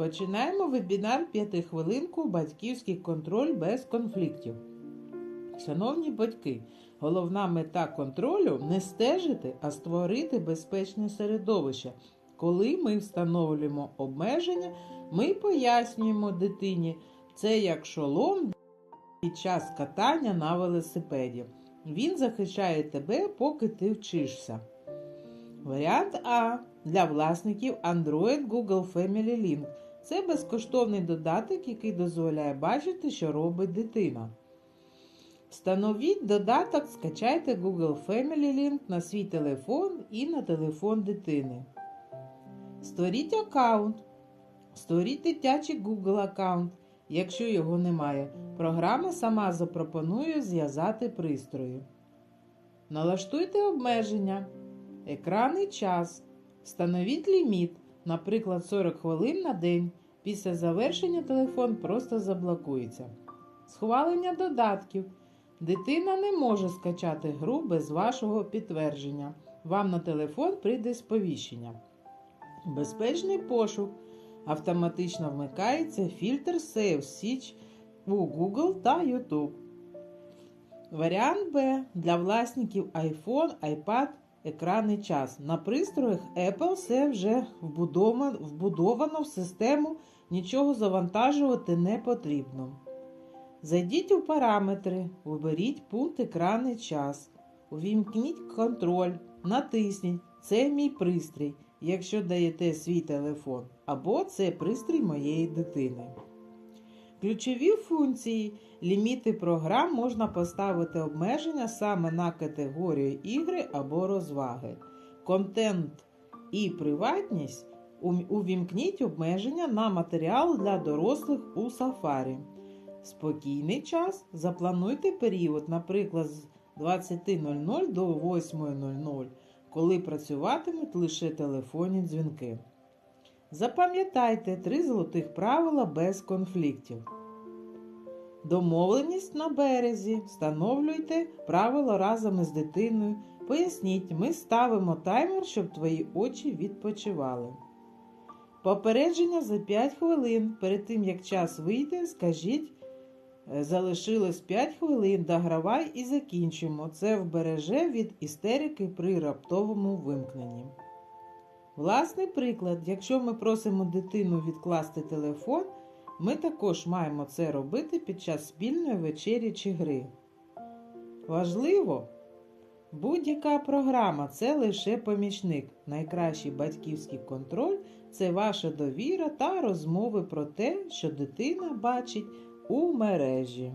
Починаємо вебінар п'ятихвилинку Батьківський контроль без конфліктів. Шановні батьки, головна мета контролю не стежити, а створити безпечне середовище. Коли ми встановлюємо обмеження, ми пояснюємо дитині, це як шолом під час катання на велосипеді. Він захищає тебе, поки ти вчишся. Варіант А для власників Android Google Family Link. Це безкоштовний додаток, який дозволяє бачити, що робить дитина. Встановіть додаток, скачайте Google Family Link на свій телефон і на телефон дитини. Створіть аккаунт. Створіть дитячий Google аккаунт. Якщо його немає, програма сама запропонує зв'язати пристрої. Налаштуйте обмеження. Екранний час. Встановіть ліміт, наприклад, 40 хвилин на день. Після завершення телефон просто заблокується. Схвалення додатків. Дитина не може скачати гру без вашого підтвердження. Вам на телефон прийде сповіщення. Безпечний пошук. Автоматично вмикається фільтр Save Search у Google та YouTube. Варіант Б для власників iPhone, iPad, екранний час. На пристроях Apple все вже вбудовано, вбудовано в систему, нічого завантажувати не потрібно. Зайдіть у параметри, виберіть пункт екранний час. Увімкніть контроль, натисніть Це мій пристрій, якщо даєте свій телефон, або це пристрій моєї дитини. Ключові функції ліміти програм можна поставити обмеження саме на категорію ігри або розваги. Контент і приватність увімкніть обмеження на матеріал для дорослих у Safari. Спокійний час заплануйте період, наприклад, з 20.00 до 8.00, коли працюватимуть лише телефонні дзвінки. Запам'ятайте три золотих правила без конфліктів. Домовленість на березі. Встановлюйте правила разом із дитиною. Поясніть, ми ставимо таймер, щоб твої очі відпочивали. Попередження за 5 хвилин. Перед тим, як час вийде, скажіть, залишилось 5 хвилин, догравай і закінчимо. Це вбереже від істерики при раптовому вимкненні. Власний приклад, якщо ми просимо дитину відкласти телефон, ми також маємо це робити під час спільної вечері чи гри. Важливо, будь-яка програма це лише помічник. Найкращий батьківський контроль це ваша довіра та розмови про те, що дитина бачить у мережі.